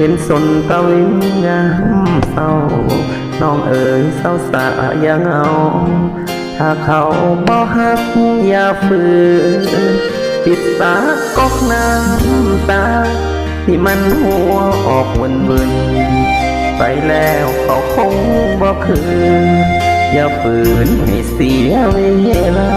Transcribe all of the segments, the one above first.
เห็นสนตะวินยามเศร้า น้องเอ๋ยเศร้าสาอย่าเหงาถ้าเขาบ่ฮักอย่าฝืนปิดตากอกน้ำตา ที่มันหัวออกวนวนไปแล้วเขาคงบ่คืนอย่าฝืนให้เสียเวลา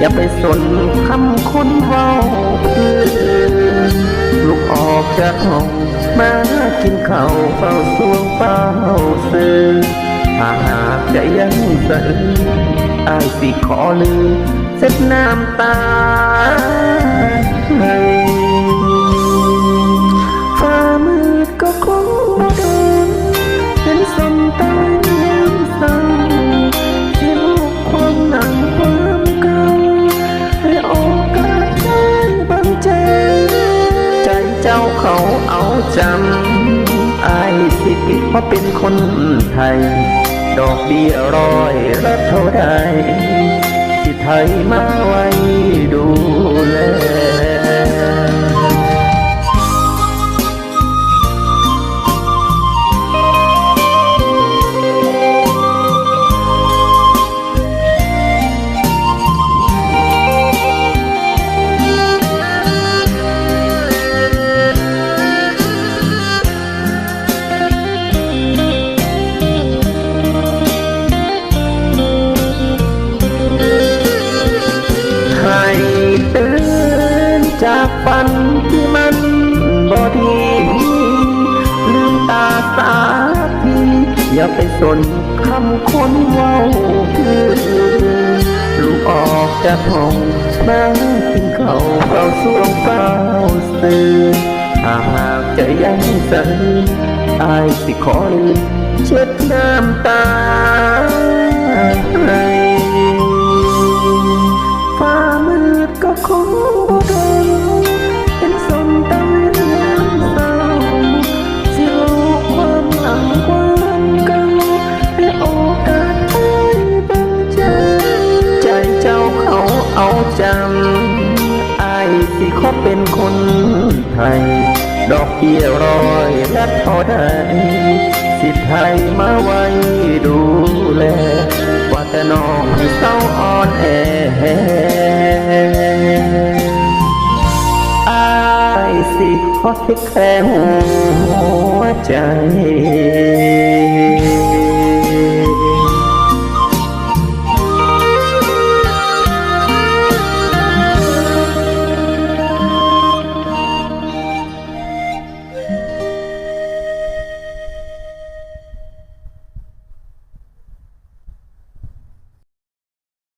อย่าไปสนคำคนเฝ้าเพื่อลูกออกจากห้องมากินข้าวเฝ้าสวงเฝ้าซื้อหากจะยังสะอื้นอายสิขอลืมเส็ดน้ำตา เจ้าเขาเอาจำอายสิผิดเพราะเป็นคนไทย ดอกเบี้ยร้อยละเท่าใดที่ไทยมาไว้ดู ฝันที่มันบ่ดีลืมตาสาทีอย่าไปสนคำคนเว้าคือลูกออกจากห้องมากินข้าวเฝ้าสวงเฝ้าซื้อถ้าหากจะยังสันอายสิขอลืมเช็ดน้ำตา จำอายสิขอเป็นคนไทย ดอกเบี้ยร้อยและเท่าใดสิไทยมาไว้ดูแล ว่าแต่น้องให้เศร้าอ่อนแอไอายสิขอเทคแค่หัวใจ